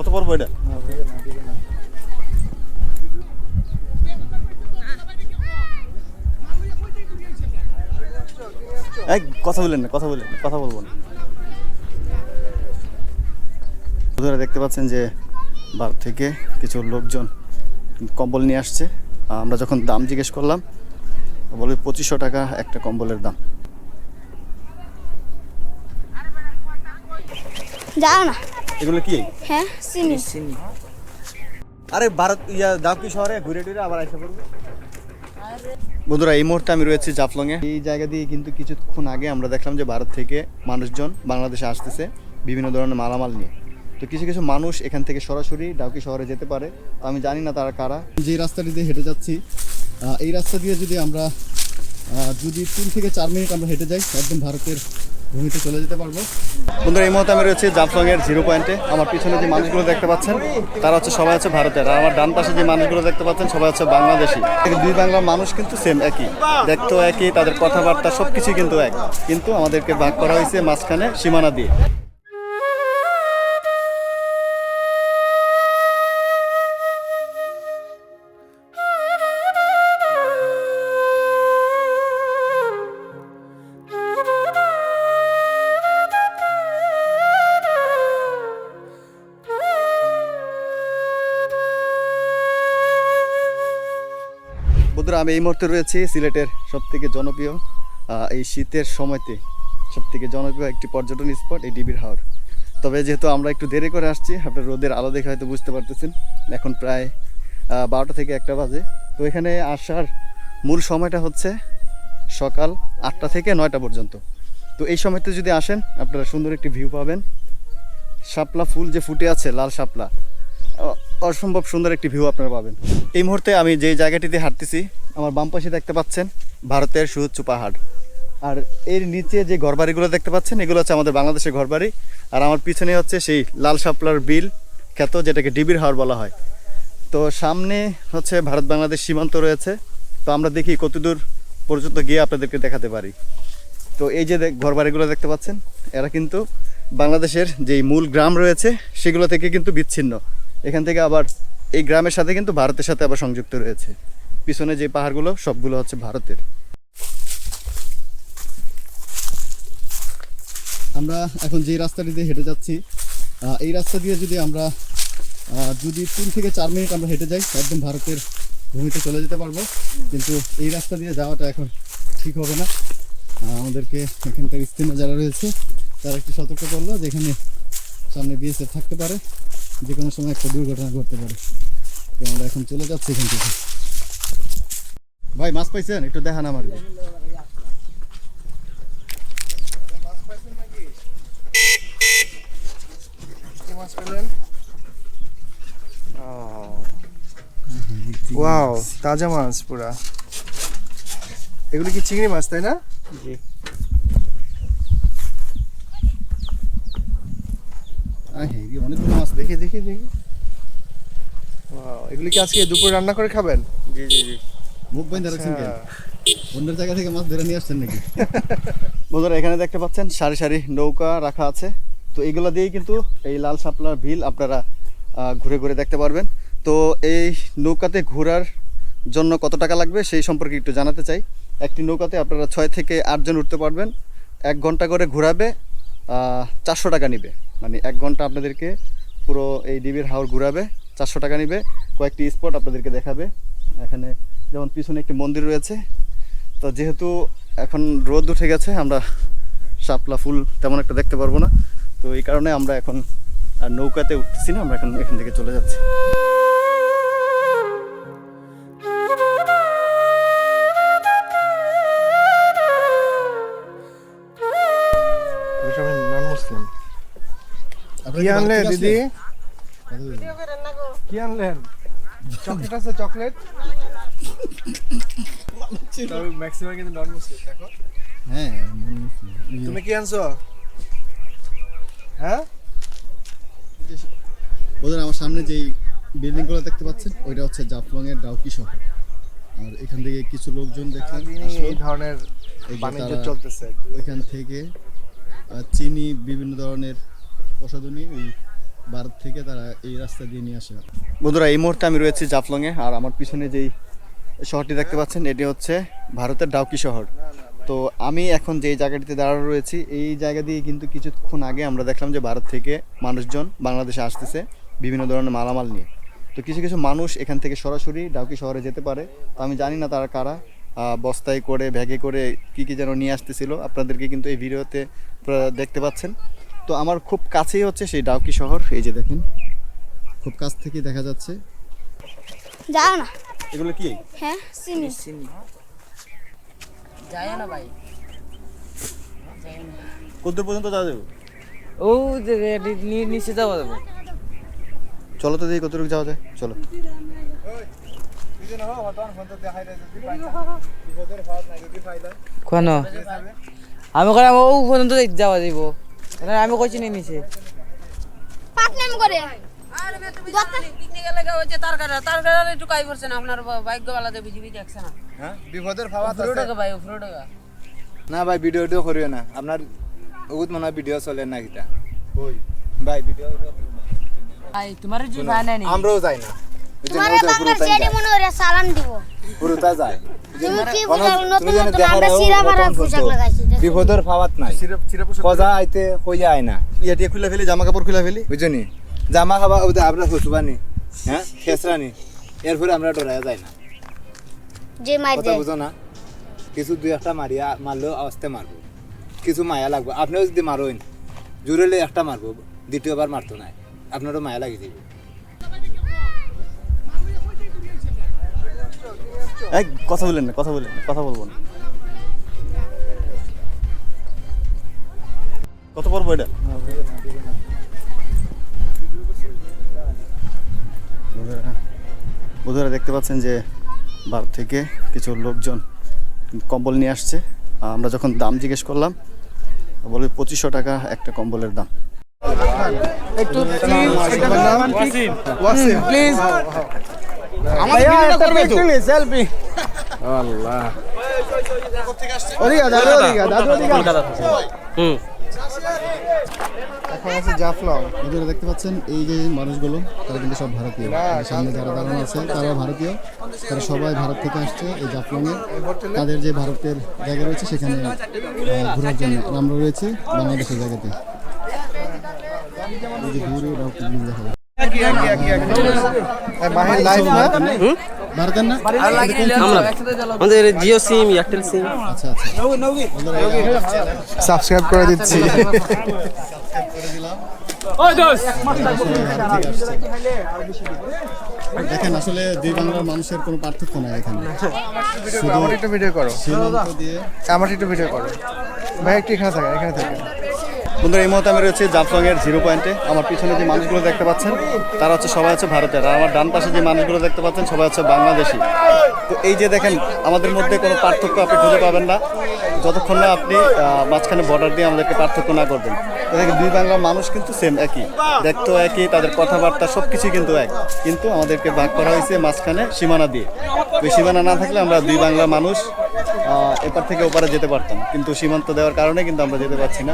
কত পড়ব এটা? এই কথা বললেন না কথা বললেন না, কথা বলব না। দেখতে পাচ্ছেন যে ভারত থেকে কিছু লোকজন কম্বল নিয়ে আসছে। আমরা যখন দাম জিজ্ঞেস করলাম বলে পঁচিশশো টাকা একটা কম্বলের দাম। যাও না। এগুলো কি? হ্যাঁ চিনি। চিনি। আরে ভারত ইয়া দাউকি শহরে? ঘুরে টুরে আবার এসে পড়ব। বন্ধুরা এই মুহূর্তে আমি রয়েছি জাফলংয়ে। এই জায়গা দিয়ে কিন্তু কিছুক্ষণ আগে আমরা দেখলাম যে ভারত থেকে মানুষজন বাংলাদেশে আসতেছে বিভিন্ন ধরনের মালামাল নিয়ে। তো কিছু কিছু মানুষ এখান থেকে সরাসরি ডাউকি শহরে যেতে পারে। তো আমি জানি না তারা কারা। যে রাস্তাটি দিয়ে হেঁটে যাচ্ছি এই রাস্তা দিয়ে যদি আমরা যদি তিন থেকে চার মিনিট আমরা হেঁটে যাই একদম ভারতের ভূমিতে চলে যেতে পারব। বন্ধুরা, এই মুহূর্তে আমি রয়েছি এর জিরো পয়েন্টে। আমার পিছনে যে মানুষগুলো দেখতে পাচ্ছেন, তারা হচ্ছে সবাই হচ্ছে ভারতের। আর আমার ডান পাশে যে মানুষগুলো দেখতে পাচ্ছেন, সবাই হচ্ছে বাংলাদেশি। দুই বাংলার মানুষ কিন্তু সেম একই। দেখতেও একই, তাদের কথাবার্তা সব কিছুই কিন্তু এক। কিন্তু আমাদেরকে ভাগ করা হয়েছে মাঝখানে সীমানা দিয়ে। বন্ধুরা আমি এই মুহূর্তে রয়েছি সিলেটের সব থেকে জনপ্রিয় এই শীতের সময়তে সব থেকে জনপ্রিয় একটি পর্যটন স্পট এই ডিবির হাওর। তবে যেহেতু আমরা একটু দেরি করে আসছি, আপনার রোদের আলো দেখে হয়তো বুঝতে পারতেছেন, এখন প্রায় বারোটা থেকে একটা বাজে। তো এখানে আসার মূল সময়টা হচ্ছে সকাল আটটা থেকে নয়টা পর্যন্ত। তো এই সময়তে যদি আসেন, আপনারা সুন্দর একটি ভিউ পাবেন। শাপলা ফুল যে ফুটে আছে, লাল শাপলা অসম্ভব সুন্দর একটি ভিউ আপনারা পাবেন। এই মুহূর্তে আমি যে জায়গাটিতে হাঁটতেছি, আমার বাম পাশে দেখতে পাচ্ছেন ভারতের সুউচ্চ পাহাড় আর এর নিচে যে ঘরবাড়িগুলো দেখতে পাচ্ছেন, এগুলো হচ্ছে আমাদের বাংলাদেশের ঘরবাড়ি। আর আমার পিছনে হচ্ছে সেই লাল শাপলার বিল খ্যাত, যেটাকে ডিবির হাওর বলা হয়। তো সামনে হচ্ছে ভারত বাংলাদেশ সীমান্ত রয়েছে। তো আমরা দেখি কতদূর পর্যন্ত গিয়ে আপনাদেরকে দেখাতে পারি। তো এই যে ঘরবাড়িগুলো দেখতে পাচ্ছেন, এরা কিন্তু বাংলাদেশের যেই মূল গ্রাম রয়েছে, সেগুলো থেকে কিন্তু বিচ্ছিন্ন। এখান থেকে আবার এই গ্রামের সাথে কিন্তু ভারতের সাথে আবার সংযুক্ত রয়েছে। পিছনে যে পাহাড়গুলো, সবগুলো হচ্ছে ভারতের। আমরা এখন যে রাস্তাটি দিয়ে হেঁটে যাচ্ছি এই রাস্তা দিয়ে যদি আমরা যদি তিন থেকে চার মিনিট আমরা হেঁটে যাই, একদম ভারতের ভূমিতে চলে যেতে পারব। কিন্তু এই রাস্তা দিয়ে যাওয়াটা এখন ঠিক হবে না। আমাদেরকে এখানকার স্থানীয় যারা রয়েছে, তারা একটু সতর্ক করল যেখানে সামনে বিএসএফ থাকতে পারে। যে কোনো সময় একটা দুর্ঘটনা ঘটতে পারে। তো আমরা এখন চলে যাচ্ছি এখান থেকে। ভাই মাছ পাইছেন? একটু দেখান আমার ওয়াও তাজা মাছ পুরা। এগুলো কি চিংড়ি মাছ তাই না? আহ, এই অনেকগুলো মাছ দেখে দেখি দেখি। এগুলো কি আজকে দুপুরে রান্না করে খাবেন? জি জি জি। মুখ বাইন্দা রাখছেন কেন? অন্যের জায়গা থেকে মাছ ধরে নিয়ে আসছেন নাকি? বন্ধুরা এখানে দেখতে পাচ্ছেন সারি সারি নৌকা রাখা আছে। তো এইগুলো দিয়েই কিন্তু এই লাল শাপলার ভিল আপনারা ঘুরে ঘুরে দেখতে পারবেন। তো এই নৌকাতে ঘোরার জন্য কত টাকা লাগবে সেই সম্পর্কে একটু জানাতে চাই। একটি নৌকাতে আপনারা ছয় থেকে আটজন উঠতে পারবেন। এক ঘণ্টা করে ঘোরাবে চারশো টাকা নিবে। মানে এক ঘণ্টা আপনাদেরকে পুরো এই ডিবির হাওর ঘুরাবে, চারশো টাকা নিবে, কয়েকটি স্পট আপনাদেরকে দেখাবে। এখানে যেমন পিছনে একটি মন্দির রয়েছে। তো যেহেতু এখন রোদ উঠে গেছে, আমরা শাপলা ফুল তেমন একটা দেখতে পারব না। তো এই কারণে আমরা এখন আর নৌকাতে উঠতেছি না, আমরা এখন এখান থেকে চলে যাচ্ছি। কি আনলে দিদি? কি আনলেন? চকলেট আছে চকলেট? ম্যাক্সিমাম কিন্তু নন মুসলিম দেখো। হ্যাঁ তুমি কি আনছো? হ্যাঁ? বলুন আমার সামনে যেই বিল্ডিংগুলো দেখতে পাচ্ছেন ওইটা হচ্ছে জাফলংয়ের ডাউকি শহর। আর এখান থেকে কিছু লোকজন সারাদিনই এই ধরনের এই বাণিজ্য চলতেছে। ওইখান থেকে চিনি বিভিন্ন ধরনের প্রসাধনী ভারত থেকে তারা এই রাস্তা দিয়ে নিয়ে আসে। বন্ধুরা, এই মুহূর্তে আমি রয়েছি জাফলংয়ে, আর আমার পিছনে যেই শহরটি দেখতে পাচ্ছেন, এটি হচ্ছে ভারতের ডাউকি শহর। তো আমি এখন যেই জায়গাটিতে দাঁড়ানো রয়েছি, এই জায়গা দিয়ে কিন্তু কিছুক্ষণ আগে আমরা দেখলাম যে ভারত থেকে মানুষজন বাংলাদেশে আসতেছে বিভিন্ন ধরনের মালামাল নিয়ে। তো কিছু কিছু মানুষ এখান থেকে সরাসরি ডাউকি শহরে যেতে পারে। তো আমি জানি না তারা কারা বস্তায় করে, ব্যাগে করে কি কি যেন নিয়ে আসতেছিল। আপনাদেরকে কিন্তু এই ভিডিওতে দেখতে পাচ্ছেন। তো আমার খুব কাছেই হচ্ছে সেই ডাউকি শহর এই যে দেখেন। খুব কাছ থেকেই দেখা যাচ্ছে। যাও না। এগুলো কি? হ্যাঁ চিনি। চিনি। যায় না ভাই। কতদূর পর্যন্ত যাওয়া যাবে? ও যে নি- নি- নিচে যাওয়া যাব। চলো তো দেখি কতটুকু যাওয়া যায়। চলো। কেন? আমি করে ও পর্যন্ত যাওয়া যাব আমি কইছি নি নিচে। পাটনাম করে? তার কারণে তার কারণে ঢুকাই পড়ছে না আপনার ভাগ্য বেলাতে বিজিবি দেখছে না। হ্যাঁ বিপদের ভাবা উপরে টাকা ভাই উপরে না ভাই ভিডিও টিডিও করিও না। আপনার বহুত মনে ভিডিও চলে না কিটা। ভাই ভিডিও ভাই তোমার যে ভাই নাই আমরাও যাই না। তোমার বাংলার চেড়ে মনে করে সালাম দিব। পুরোটা যায়। তুমি কি বুঝাও? নতুন নতুন আমরা সিরা মারা পোশাক লাগাইছি। বিপদের ফাওয়াত নাই। কজা আইতে কইয়া আয় না। ইয়া টিয়া খুলে ফেলি জামা কাপড় খুলে ফেলি। বুঝনি? জামা খাবা ওদের আমরা হসুবানি হ্যাঁ? খেসরানি। এরপরে আমরা ডরাইয়া যাই না। যে মাই কথা বুঝো না? কিছু দুই একটা মারিয়া মারলেও আস্তে মারবো। কিছু মায়া লাগবে। আপনিও যদি মারোইন জুড়েলে একটা মারবো। দ্বিতীয়বার মারতো নাই। আপনারও মায়া লাগি যাবে এই কথা বলেন না কথা বলেন না কথা বলব না। কত পড়ব এটা? বন্ধুরা- দেখতে পাচ্ছেন যে ভারত থেকে কিছু লোকজন কম্বল নিয়ে আসছে। আমরা যখন দাম জিজ্ঞেস করলাম বলে পঁচিশশো টাকা একটা কম্বলের দাম। প্লিজ আল্লাহ। এখন আছে জাফলং। বন্ধুরা দেখতে পাচ্ছেন এই যে মানুষগুলো তারা কিন্তু সব ভারতীয়। সামনে যারা দাঁড়ানো আছে তারা ভারতীয়। তারা সবাই ভারত থেকে আসছে এই জাফলংয়ে। তাদের যে ভারতের জায়গা রয়েছে সেখানে ঘোরার জন্য। আমরা রয়েছি বাংলাদেশের জায়গাতে। এই যে দূরে দেখা যায়। ভারতের না? আমাদের জিও সিম এয়ারটেল সিম। আচ্ছা আচ্ছা। সাবস্ক্রাইব করে দিচ্ছি। দেখেন আসলে দুই বাংলার মানুষের কোনো পার্থক্য নাই এখানে। আমার একটু ভিডিও করো। আমার একটু ভিডিও করো। ভাই একটু এখানে থাকেন এখানে থাকেন। বন্ধুরা, এই মুহূর্তে আমি রয়েছি জামসং এর জিরো পয়েন্টে। আমার পিছনে যে মানুষগুলো দেখতে পাচ্ছেন, তারা হচ্ছে সবাই হচ্ছে ভারতের আর আমার ডান পাশে যে মানুষগুলো দেখতে পাচ্ছেন, সবাই হচ্ছে বাংলাদেশি। তো এই যে দেখেন, আমাদের মধ্যে কোনো পার্থক্য আপনি খুঁজে পাবেন না। যতক্ষণ না আপনি মাঝখানে বর্ডার দিয়ে আমাদেরকে পার্থক্য না করবেন। দুই বাংলার মানুষ কিন্তু সেম একই। দেখতো একই, তাদের কথাবার্তা সব কিছুই কিন্তু এক। কিন্তু আমাদেরকে ভাগ করা হয়েছে মাঝখানে সীমানা দিয়ে। ওই সীমানা না থাকলে আমরা দুই বাংলা মানুষ এপার থেকে ওপারে যেতে পারতাম। কিন্তু সীমান্ত দেওয়ার কারণে কিন্তু আমরা যেতে পারছি না।